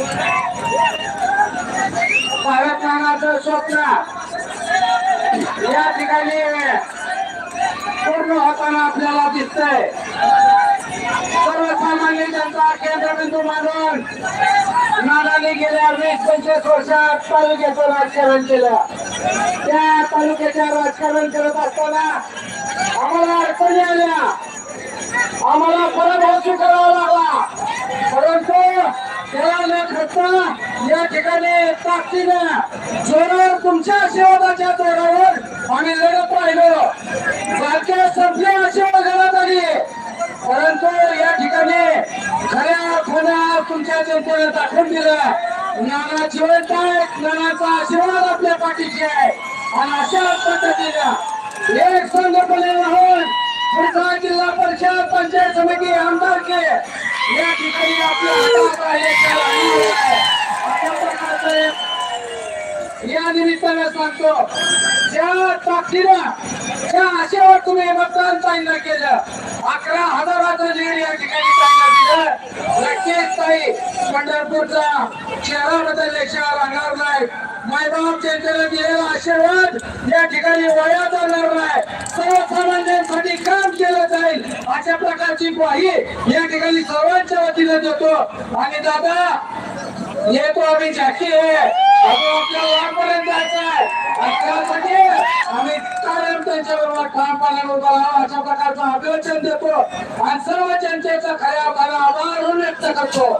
उभारलेला आहे भारतमानाचं स्वप्न. या ठिकाणी पूर्ण होताना आपल्याला दिसतंय. सर्वसामान्य जनता केंद्रबिंदू मानून नानाने गेल्या वीस पंचवीस वर्षात तालुक्याचं राजकारण केलं. त्या तालुक्याच्या राजकारण करत असताना आम्हाला अडचणी आल्या. आम्हाला पराभव स्वीकारावा लागला. परंतु त्याला न खचता या ठिकाणी ताकदीनं जोरावर तुमच्या आशीर्वादाच्या जोरावर आम्ही लढत राहिलो. सारख्या संपल्या आशीर्वाद घरात आली. परंतु या ठिकाणी खऱ्या अर्थानं तुमच्या जनतेने दाखवून दिलं. नाना जिवंत आहेत. नानाचा आशीर्वाद आपल्या पाठीशी आहे. आणि अशा पद्धतीनं एक संघपणे राहून पुढचा जिल्हा परिषद पंचायत समिती आमदारके या ठिकाणी आपल्या या निमित्ताने सांगतो ज्या ताकदीनं ज्या आशेवर तुम्ही मतदान चांगलं केलं अकरा हजाराचं लीड या ठिकाणी चांगलं दिलं. नक्कीच ताई पंढरपूरचा चेहरा शहर राहणार नाही. मायबाप जनतेने दिलेला आशीर्वाद या ठिकाणी वया जाणार नाही. सर्वसामान्यांसाठी दादाची ग्वाही या ठिकाणी सर्वांच्या वतीने देतो. आणि दादा येतो आम्ही झाकी आपल्या जायचं आहे त्यासाठी आम्ही कायम ठाम उभा अशा प्रकारचं अभिवचन देतो. आणि सर्व जनतेचा खऱ्या अर्थानं आभार व्यक्त करतो.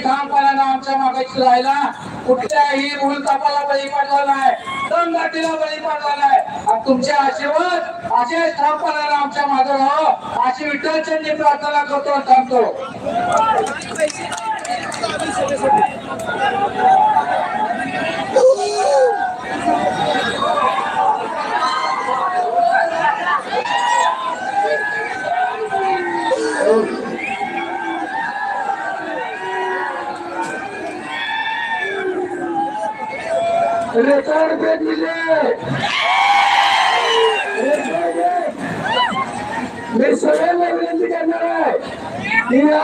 ठामपणानं आमच्या मागायची राहिला. कुठल्याही भूलतापाला बळी पडला नाही. दमदाटीला बळी पडला नाही. आणि तुमचे आशीर्वाद असे ठामपणानं आमच्या मागे राहावं अशी विठ्ठलचंदी प्रार्थना करतो आणि थांबतो. रेकॉर्ड ब्रेक विजय मी सगळ्यांना विनंती करणार आहे. की या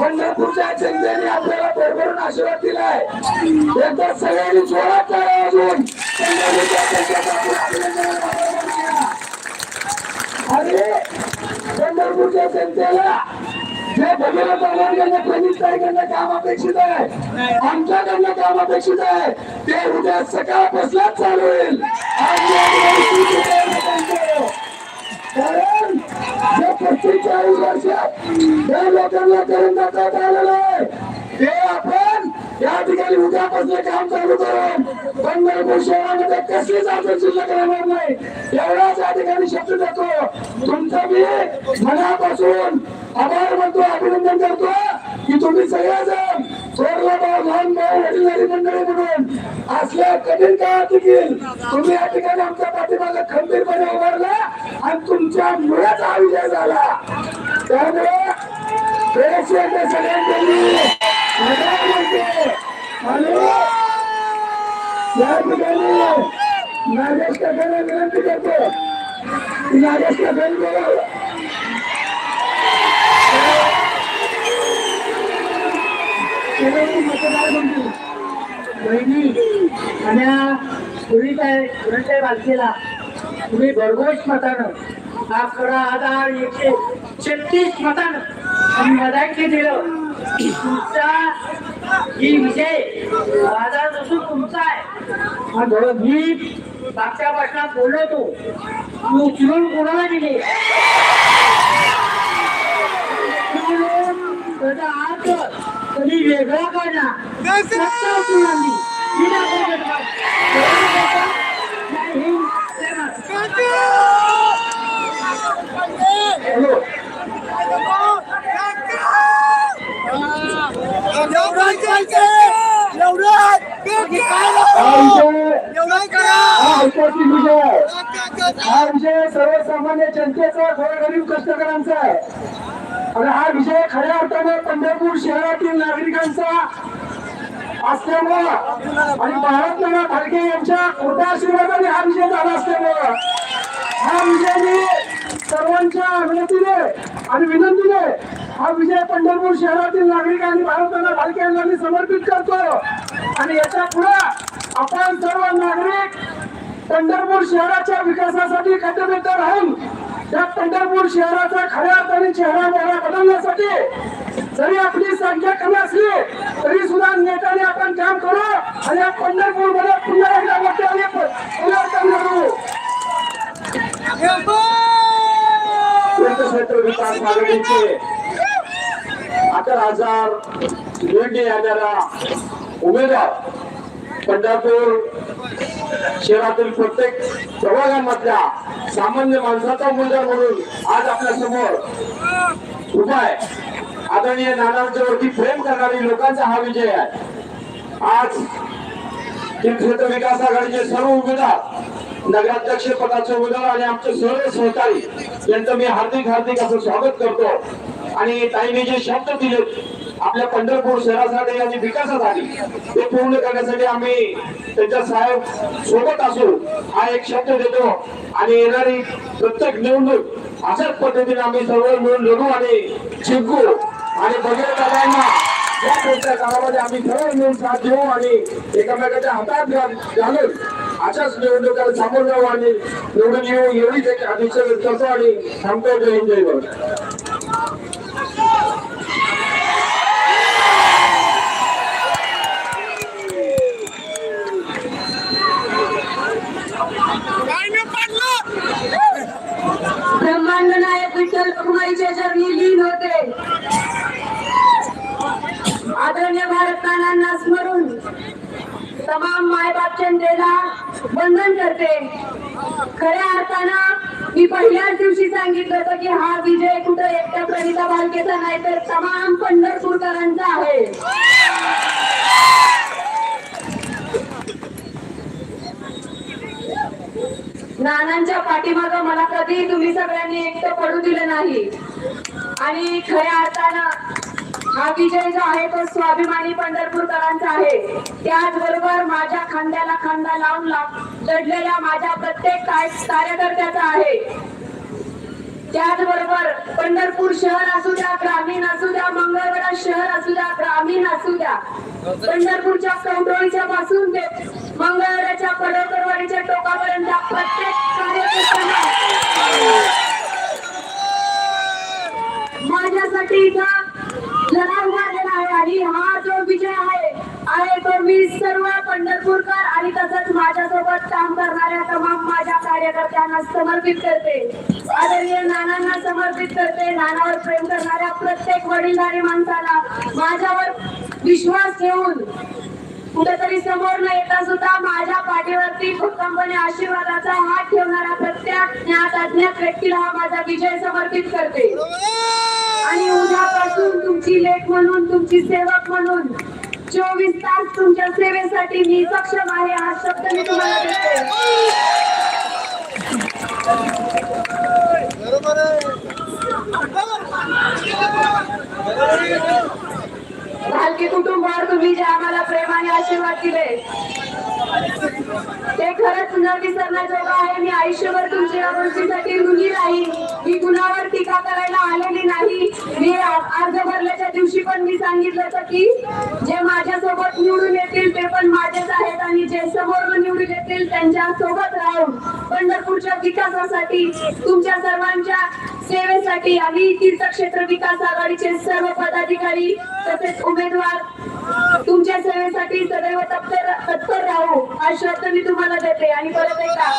पंढरपूरच्या जनतेने आपल्याला भरभरून आशीर्वाद दिलाय. एकदा सगळ्यांनी जोरात करा अजून पंढरपूरच्या जनतेला जे भगीरथ आव्हानकडनं प्रणित ताईकडनं काम अपेक्षित आहे. आमच्याकडनं काम अपेक्षित आहे. ते उद्या सकाळपासूनच चालू होईल. कारण जे पस्तीस चाळीस वर्षात ज्या लोकांना करून दाखवत आलेलं आहे ते आपण या ठिकाणी उद्यापासून काम चालू करून पंढरपूर शहरामध्ये कसलीच अडचण शिल्लक राहणार नाही. एवढाच या ठिकाणी शब्द देतो. तुमचं मी मनापासून आभार मानतो अभिनंदन करतो की तुम्ही सगळेजण थोरला भाऊ लहान भाऊ वडीलधारी मंडळी म्हणून असल्या कठीण काळात देखील तुम्ही या ठिकाणी आमच्या पाठीमागे खंबीरपणे उभारला आणि तुमच्या मुळेच हा विजय झाला. त्यामुळे प्रेक्षक सगळ्यांनी या ठिकाणी नागेश काकांना विनंती करतो नागेश काकांनी बोलावं बहिणी आणि पूर्वी काय पुण्याच्या बालकेला तुम्ही भरघोष मतानं अकरा हजार एकशे छत्तीस मतानं आणि मदाठी दिलं. तुमचा ही विजय आजार असून तुमचा आहे. मी मागच्या भाषणात बोललो होतो तू उचलून कोणाला दिले? कधी वेगळा काढला हा विषय सर्वसामान्य जनतेचा गरीब कष्टकरांचा आहे. आणि हा विषय खऱ्या अर्थाने पंढरपूर शहरातील नागरिकांचा असल्यामुळं आणि महात्मा फाळके यांच्या कृपाशीर्वादाने हा विषय झाला असल्यामुळं हा विषय मी सर्वांच्या विनंतीने आणि विनंतीने हा विजय पंढरपूर शहरातील नागरिक आणि भारताना फाळके यांना मी समर्पित करतो. आणि याच्यापुढे आपण सर्व नागरिक पंढरपूर शहराच्या विकासासाठी कटिबद्ध राहून त्या पंढरपूर शहराचा खऱ्या अर्थाने चेहरा मोहरा बदलण्यासाठी जरी आपली संख्या कमी असली तरी सुद्धा नेटाने आपण काम करू आणि या पंढरपूरमध्ये पुन्हा एकदा मोठ्याने परिवर्तन करू विकास आघाडीचे अकरा हजार निवडणी येणारा उमेदवार पंढरपूर शहरातील प्रत्येक प्रभागांमधल्या सामान्य माणसाचा उमेदवार म्हणून आज आपल्यासमोर उभा आहे. आदरणीय नानांच्यावरती प्रेम करणारी लोकांचा हा विजय आहे. आज तीर्थक्षेत्र विकास आघाडीचे सर्व उमेदवार नगराध्यक्ष पदाचे उमेदवार आणि आमचे सर्व सहकारी यांचं मी हार्दिक हार्दिक असं स्वागत करतो. आणि ताईने जे शब्द दिले आपल्या पंढरपूर शहरासाठी आणि विकासासाठी ते पूर्ण करण्यासाठी आम्ही त्यांच्या साहेब सोबत असू हा एक शब्द देतो. आणि येणारी प्रत्येक निवडणूक अशाच पद्धतीने आम्ही सर्व मिळून लढू आणि जिंकू. आणि बघेल दादांना या पुढच्या काळामध्ये आम्ही सर्व मिळून साथ देऊ आणि एकमेकाच्या हातात घालून अशाच निवडणुकाला सामोरं जाऊ आणि निवडून येऊ एवढीच एक अपेक्षा व्यक्त करतो आणि थांबतो. जय हिंद जय भारत. चरणी लीन होते. आदरणीय भारताना स्मरून तमाम मायबाप जनतेला वंदन करते. खऱ्या अर्थानं मी पहिल्याच दिवशी सांगितलं होतं की हा विजय कुठं एकट्या प्रणिता बालकेचा नाही तर तमाम पंढरपूरकरांचा आहे. नानांच्या पाठीमागं मला कधी तुम्ही सगळ्यांनी एकटं पडू दिलं नाही. आणि खऱ्या अर्थानं हा विजय जो आहे तो स्वाभिमानी पंढरपूरकरांचा आहे. त्याचबरोबर माझ्या खांद्याला खांदा लावून लढलेल्या माझ्या प्रत्येक कार्यकर्त्याचा आहे. त्याचबरोबर पंढरपूर शहर असू द्या ग्रामीण असू द्या मंगळवेढा शहर असू द्या ग्रामीण असू द्या. पंढरपूरच्या कवडोळीच्या पासून ते मंगळवेड्याच्या पडवकरवाडीच्या टोकापर्यंत प्रत्येक कार्यकर्त्यांना माझ्यासाठी इथं लढा उभारलेला आहे आणि हा जो विजय आहे आहे तो मी सर्व पंढरपूरकर आणि तसंच माझ्यासोबत काम करणाऱ्या तमाम माझ्या कार्यकर्त्यांना समर्पित करते. आदरणीय नानांना समर्पित करते. नानावर प्रेम करणाऱ्या प्रत्येक वडीलधारी माणसाला माझ्यावर विश्वास ठेवून कुठेतरी समोर न येता सुद्धा माझ्या पाठीवरती भक्कमपणे आशीर्वादाचा हात ठेवणाऱ्या प्रत्येक ज्ञात अज्ञात व्यक्तीला हा माझा विजय समर्पित करते. आणि उद्यापासून तुमची लेख म्हणून तुमची सेवक म्हणून चोवीस तास तुमच्या सेवेसाठी मी सक्षम आहे हा शब्द मी तुम्हाला देते भालकी कुटुंबावर तुम्ही जे आम्हाला प्रेमाने आशीर्वाद दिले ते खरंच न विसरण्याजोगं आहे. मी आयुष्यभर तुमच्या गोष्टीसाठी ऋणी राहील मी कुणावर टीका करायला आलेली नाही. मी अर्ज भरल्याच्या दिवशी पण मी सांगितलं होतं की जे माझ्यासोबत निवडून येतील ते पण माझेच आहेत आणि जे समोर निवडून येतील त्यांच्यासोबत राहून पंढरपूरच्या विकासासाठी तुमच्या सर्वांच्या सेवेसाठी आम्ही तीर्थक्षेत्र विकास आघाडीचे सर्व पदाधिकारी तसेच उमेदवार तुमच्या सेवेसाठी सदैव तत्पर तत्पर राहू. हा शब्द मी तुम्हाला देते आणि परत एकदा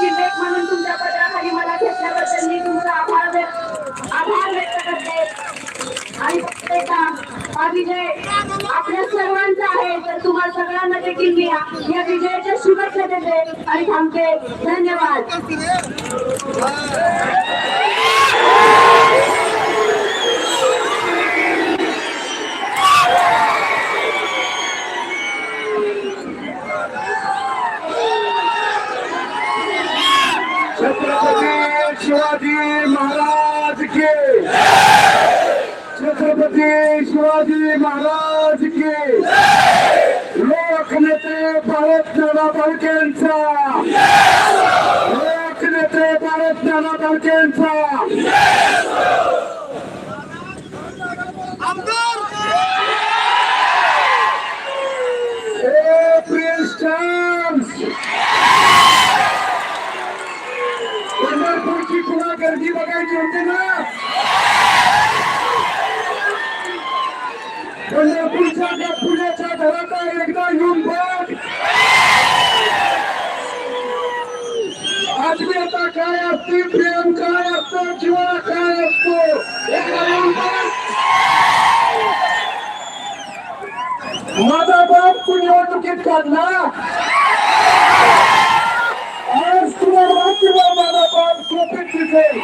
तुमची म्हणून तुमच्या पत्राखाली मला घेतल्याबद्दल मी तुमचा आभार व्यक्त आभार व्यक्त करते. आणि परत हा विजय आपल्या सर्वांचा आहे. तर तुम्हाला सगळ्यांना देखील मी या या विजयाच्या शुभेच्छा देते आणि थांबते. धन्यवाद छत्रपती शिवाजी महाराज की छत्रपती शिवाजी महाराज के! लोकनेते भारत नाना बालकेंचा लोकनेते भारत नाना बालकेंचा ए प्रिन्स चार्ल्स पंढरपूरची पुन्हा गर्दी बघायची होती ना पंढरपूरच्या त्या पुण्याच्या घरात एकदा येऊन बघ. आत्मीयता काय असते? प्रेम काय असतं? जीवा काय असतो? एकदा येऊन बघ. माझा बाप तू निवडणुकीत काढला? आज तुम्हाला किंवा माझा बाप सोपीत दिसेल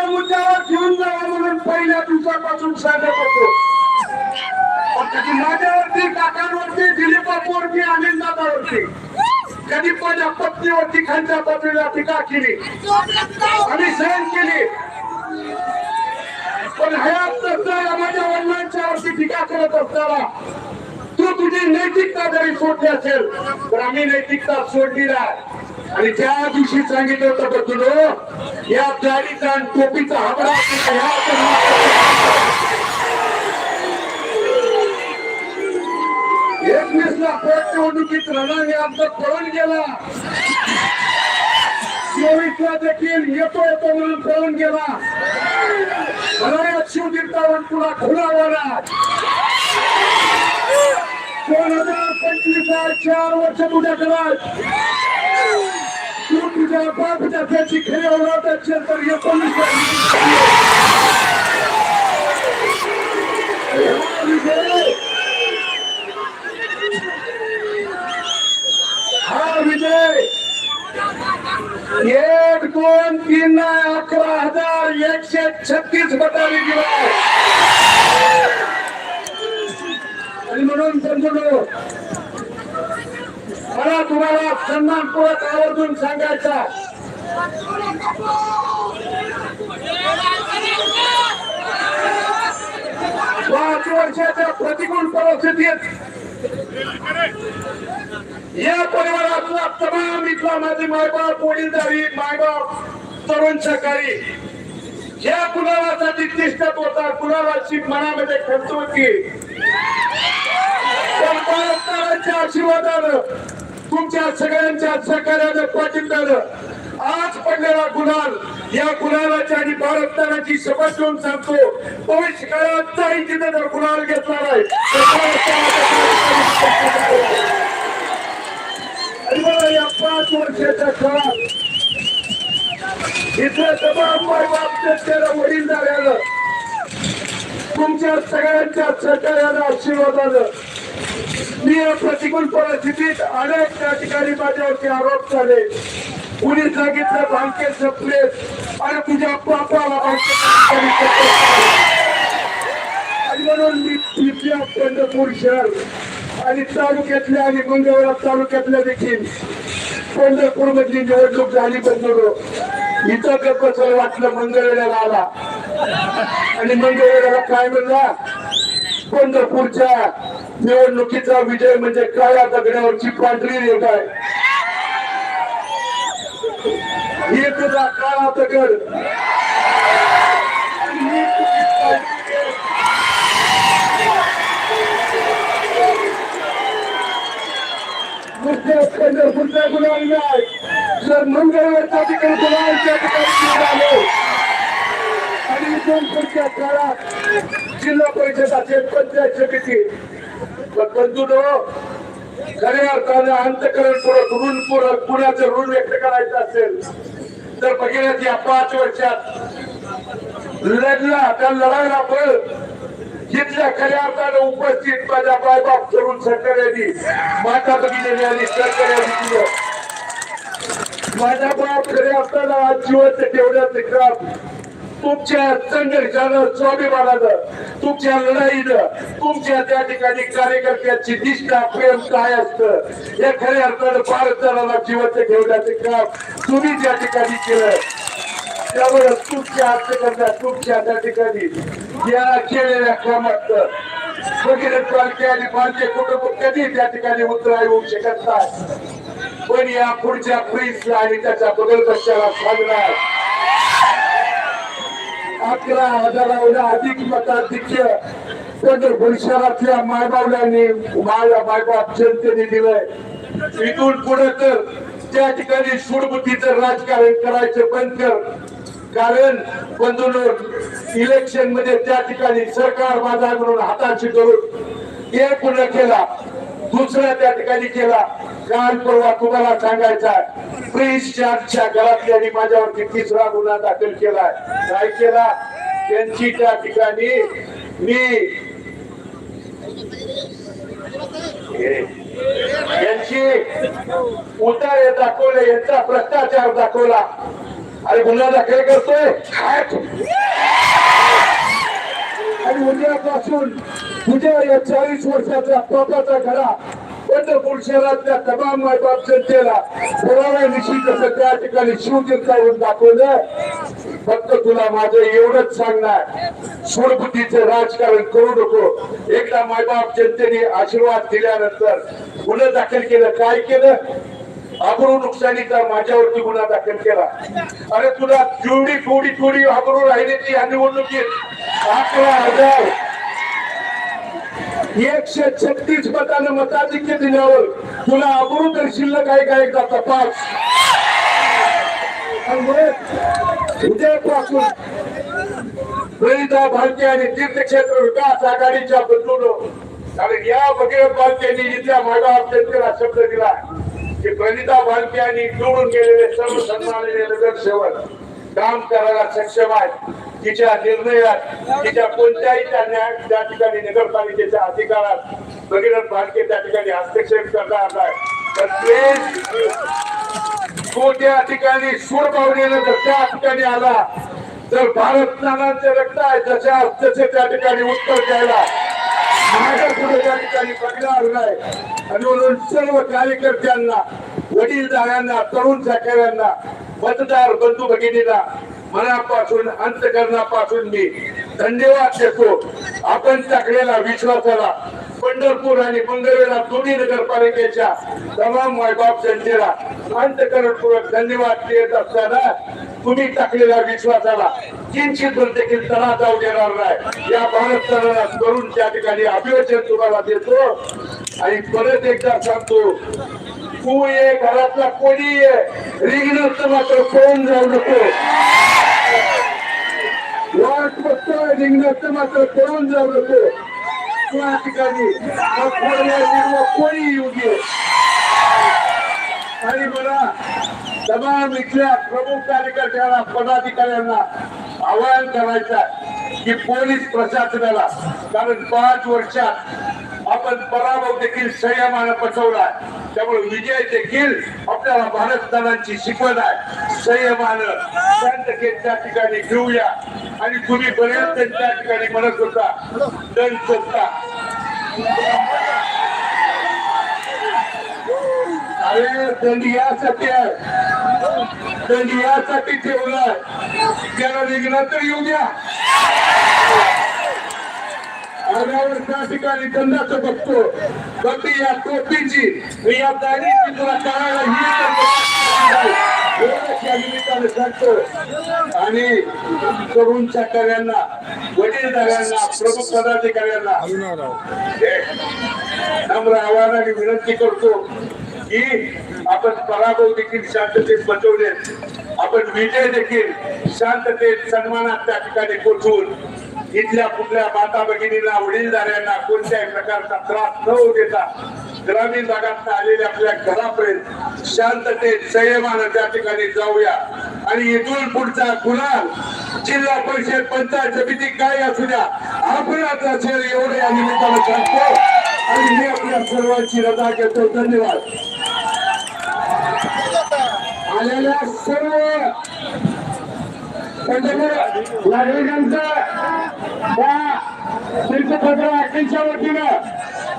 विकासाच्या मुद्द्यावर घेऊन जावा म्हणून पहिल्या दिवसापासून सांगत होतो. माझ्यावरती काकांवरती दिलीप बापूवरती अनिल दादावरती कधी माझ्या पत्नीवरती खालच्या बाजूला टीका केली. आणि सहन केली. पण हयात नसताना माझ्या वडिलांच्या वरती टीका करत असताना तू तुझी नैतिकता जरी सोडली असेल तर आम्ही नैतिकता सोडली नाही. आणि त्या दिवशी सांगितलं होतं बदलो या गाडीचा आणि टोपीचा हाबडा ह्या एकवीस ला पोटनिवडणुकीत रणाने आमचा पळून गेला. चोवीस ला देखील येतो येतो म्हणून पळून गेला. रणात शिवतीर्थावर तुला खुला होणार दोन हजार पंचवीस चार वर्ष तुझ्या तू तुझ्या बापच्या त्याची खरी होणार असेल तर एकोणीस विजय हा विजय. एक दोन तीन अकरा हजार एकशे छत्तीस मतांनी दिला आणि म्हणून समजलो मला तुम्हाला सन्मानपूर्वक आवर्जून सांगायचा पाच वर्षाच्या प्रतिकूल परिस्थितीत या परिवारातला तमाम इथला माझे मायबाप वडीलधारी मायबाप तरुण सकाळी या कुणालासाठी तिष्ठत होता कुणालाची मनामध्ये खर्च होती पण आशीर्वादानं तुमच्या सगळ्यांच्या सहकार्यानं पाठिंब्यानं आज पडलेला गुलाल या गुलालाची आणि भारताची शपथ घेऊन सांगतो भविष्य काळात काही तिथे जर गुलाल घेतला नाही या पाच वर्षाच्या काळात इथल्या तमाम मायबाप वडील झाल्यानं तुमच्या सगळ्यांच्या सहकार्यानं आशीर्वादानं मी प्रतिकूल परिस्थितीत अनेक त्या ठिकाणी माझ्यावरती आरोप झाले. कुणी सांगितलं भांके संपले आणि तुझ्या बापाला भांके आणि म्हणून मी तिथल्या पंढरपूर शहर आणि तालुक्यातल्या आणि मंगळवार तालुक्यातल्या देखील पंढरपूर मधली निवडणूक झाली बंधुरो इथं कसं वाटलं मंगळवेळ्याला आला. आणि मंगळवेळ्याला काय म्हणला? पंढरपूरच्या निवडणुकीचा विजय म्हणजे काळ्या दगड्यावरची पांढरी रेख आहे. ही तुझा काळा दगड. जर मंगळवारच्या ठिकाणी ठिकाणी आणि इथून पुढच्या काळात जिल्हा परिषदाचे पंचायत समिती बंधूनो खऱ्या अर्थाने अंतकरण पूरक ऋण पूरक पुण्याचं ऋण व्यक्त करायचं असेल तर बघितलं या पाच वर्षात लढला त्या लढायला बळ जिथल्या खऱ्या अर्थानं उपस्थित माझ्या बायबाप तरुण सरकार यांनी माता भगिनी यांनी सरकार यांनी दिलं. माझा बाप खऱ्या असताना आज जिवंत ठेवण्याचं काम तुमच्या संघर्षानं स्वाभिमानानं तुमच्या लढाईनं तुमच्या त्या ठिकाणी कार्यकर्त्याची निष्ठा प्रेम काय असतं या खऱ्या अर्थानं भारताला जिवंत ठेवण्याचे काम तुम्ही त्या ठिकाणी केलं त्यामुळे तुमच्या अर्थकर्त्या तुमच्या त्या ठिकाणी या केलेल्या कामात भगीरथ पालखे आणि पालखे कुटुंब कधी त्या ठिकाणी उतराय होऊ शकत नाही. पण या पुढच्या फ्रीजला आणि त्याच्या बदल पक्षाला सांगणार अकरा हजाराहून अधिक मताधिक्य पंढरपूर शहरातल्या मायबावल्यांनी माझ्या मायबाप जनतेने दिलंय. इथून पुढे तर त्या ठिकाणी सुडबुद्धीचं राजकारण करायचं बंद कर. कारण बंधून इलेक्शनमध्ये त्या ठिकाणी सरकार माझा म्हणून हाताशी करून एक पूर्ण केला दुसरा त्या ठिकाणी केला. काल परवा तुम्हाला सांगायचा प्रिन्स चार्जच्या घरातल्यानी माझ्यावरती तिसरा गुन्हा दाखल केलाय. काय केला? त्यांची त्या ठिकाणी मी यांची उतारे दाखवले यांचा भ्रष्टाचार दाखवला. अरे गुन्हा दाखल करतोय? आणि उद्यापासून उद्या या चाळीस वर्षाचा पापाचा घरा पंढरपूर शहरातल्या तमाम मायबाप जनतेला पुराव्याविषयी कसं त्या ठिकाणी शिवतीर्थावरून दाखवलं फक्त तुला माझं एवढंच सांगणार सुडबुद्धीचं राजकारण करू नको. एकदा मायबाप जनतेने आशीर्वाद दिल्यानंतर गुन्हा दाखल केलं काय केलं? अब्रू नुकसानीचा माझ्यावरती गुन्हा दाखल केला. अरे तुला जेवढी थोडी थोडी अब्रू राहिली ती या निवडणुकीत अकरा हजार एकशे छत्तीस मतानं मताधिक्य दिल्यावर तुला अब्रू तर शिल्लक आहे का एकदा तपास. उद्यापासून ललिता भालके आणि तीर्थक्षेत्र विकास आघाडीच्या बदलून कारण या बघे भारतीयांनी इथल्या मागाव जनतेला शब्द दिला की प्रणिता भारतीयांनी निवडून गेलेले सर्व सन्माननीय नगरसेवक काम करायला सक्षम आहेत. तिच्या निर्णयात तिच्या कोणत्याही त्या त्या ठिकाणी नगरपालिकेच्या अधिकारात भगीरथ भालके त्या ठिकाणी हस्तक्षेप करणार नाही. तर प्लीज तो त्या ठिकाणी सूर पावलेलं जर त्या ठिकाणी आला तर भारत नानांचे रक्त आहे जशा तसे त्या ठिकाणी उत्तर द्यायला माझ्या पुढे त्या ठिकाणी बघणार नाही. आणि म्हणून सर्व कार्यकर्त्यांना वडीलधाऱ्यांना तरुण साखऱ्यांना मतदार बंधू भगिनीला मनापासून अंतकरणापासून मी धन्यवाद देतो. आपण टाकलेला विश्वासाला पंढरपूर आणि मंगळवेला दोन्ही नगरपालिकेच्या तमाम मायबाप जनतेला अंतकरणपूर्वक धन्यवाद देत असताना तुम्ही टाकलेल्या विश्वासाला किंचित देखील तणा जाऊ देणार नाही. या भारत तणाला करून त्या ठिकाणी अभिवचन तुम्हाला देतो. आणि परत एकदा सांगतो तू ये घरातला कोणी ये रिंगणात मात्र कोण जाऊ नको. वाट बघतोय रिंगणात मात्र कोण जाऊ नको. त्या ठिकाणी? कोणी येऊ दे आणि मला तमाम इथल्या प्रमुख कार्यकर्त्यांना पदाधिकाऱ्यांना आवाहन करायचं की पोलीस प्रशासनाला कारण पाच वर्षात आपण पराभव देखील संयमानं पचवला त्यामुळे विजय देखील आपल्याला भारतदानांची शिकवण आहे. संयमानं शांततेत त्या ठिकाणी घेऊया. आणि तुम्ही बरेच त्या ठिकाणी म्हणत होता दल सत्ता अरे दंड यासाठी आहे. दंड यासाठी ठेवलाय. त्याला निघणार तर येऊ द्या या ठिकाणी दंडाचं बघतो. बघते या टोपीची मी या दाढीची तुला करायला एवढंच निमित्ताने सांगतो. आणि तरुणच्या कार्यांना वडीलधाऱ्यांना प्रमुख पदाधिकाऱ्यांना नम्र आव्हानाने विनंती करतो की आपण पराभव देखील शांततेत बसवले आपण विजय देखील शांततेत सन्मानात त्या ठिकाणी पोचवून इथल्या कुठल्या माता भगिनींना वडीलधाऱ्यांना कोणत्याही प्रकारचा त्रास न होऊ देता ग्रामीण भागात आलेल्या आपल्या घरापर्यंत शांततेत संयमानं त्या ठिकाणी जाऊया. आणि इथून पुढचा गुन्हा जिल्हा परिषद पंचायत समिती काय असू द्या आपणाच असेल एवढे या निमित्तानं सांगतो. आणि मी आपल्या सर्वांची रजा घेतो. धन्यवाद. आलेल्या सर्व पंढरपूर नागरिकांचं त्या तीर्थभद्र अखेरच्या वतीनं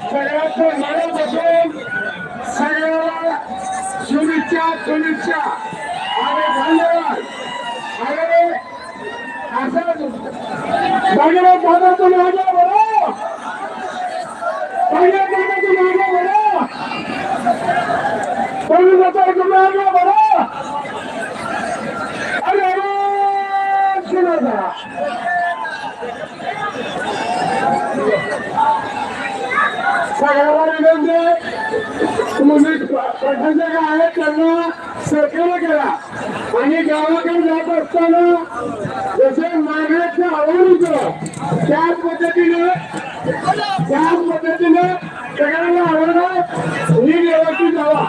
सगळ्यात मनात बसून सगळ्याला शुभेच्छा शुभेच्छा. आणि धन्यवाद. अरे असं भगवत दादा तुम्ही आगे बरो. भगवत दादा तुम्ही बरो. तुम्ही तुम्ही बरो अरे अरे सुना जरा सगळ्याला विनंती तुम्ही प्रशासक आहेत त्यांना सरकार करा आणि गावाकडे जात असताना जसे मागण्याचं आवडतं त्याच पद्धतीने त्याच पद्धतीने सगळ्यांना आवडणार ही व्यवस्थित जावा